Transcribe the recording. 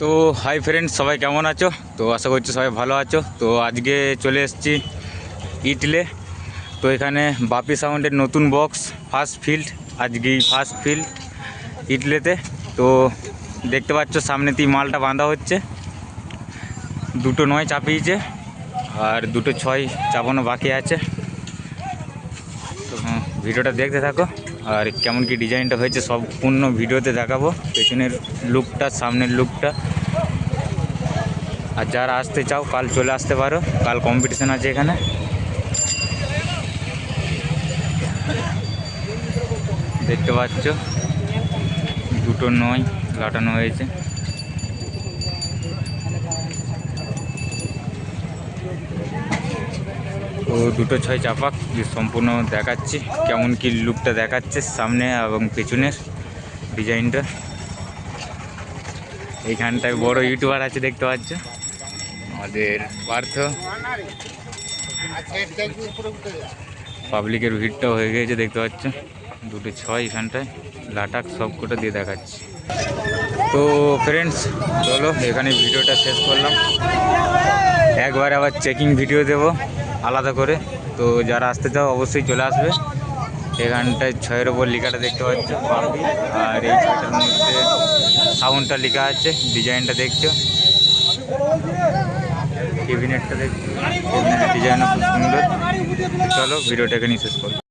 তো hi friends সবাই কেমন আছো? তো আশা করছি সবাই ভালো আছো। তো আজকে চলে এসেছি ইটলে। তো এখানে বাপি সাউন্ডের নতুন বক্স ফার্স্ট ফিল্ড আজকেই ফার্স্ট ফিল্ড ইটলেতে। তো দেখতে পাচ্ছ, সামনেতেই মালটা বাঁধা হচ্ছে। দুটো নয় চাপিয়েছে, আর দুটো ছয় চাপানো বাকি আছে। ভিডিওটা দেখতে থাকো। আর কেমন কি ডিজাইনটা হয়েছে সম্পূর্ণ ভিডিওতে দেখাবো। পেছনের লুকটা সামনের লুকটা আর যারা আসতে চাও, কাল চলে আসতে পারো। কাল কম্পিটিশান আছে এখানে। দেখতে পাচ্ছ? দুটো নয়, লাটানো হয়েছে। দুটো ছয় চাপাক সম্পূর্ণ দেখাচ্ছি, কেমন কি লুকটা দেখাচ্ছে সামনে এবং পেছনের ডিজাইনটা এইখানটায় বড় ইউটিউবার আছে, দেখতে পাচ্ছ। আমাদের পার্থ। পাবলিকের ভিড়টাও হয়ে গেছে দেখতে পাচ্ছ। দুটো ছয় এখানটায় লাটাক সব কটা দিয়ে দেখাচ্ছি। তো ফ্রেন্ডস চলো, এখানে ভিডিওটা শেষ করলাম। একবার আবার চেকিং ভিডিও দেব, আলাদা করে। তো যারা আসতে চাও, অবশ্যই চলে আসবে। এখানটায় ছয়ের ওপর লেখাটা দেখতে পাচ্ছ। আর এই ছয়টার মধ্যে সাউন্ডটা লেখা আছে ডিজাইনটা দেখছ? কেবিনেটটা দেখছ? ডিজাইনও খুব সুন্দর। চলো ভিডিওটা নিয়ে শেষ করো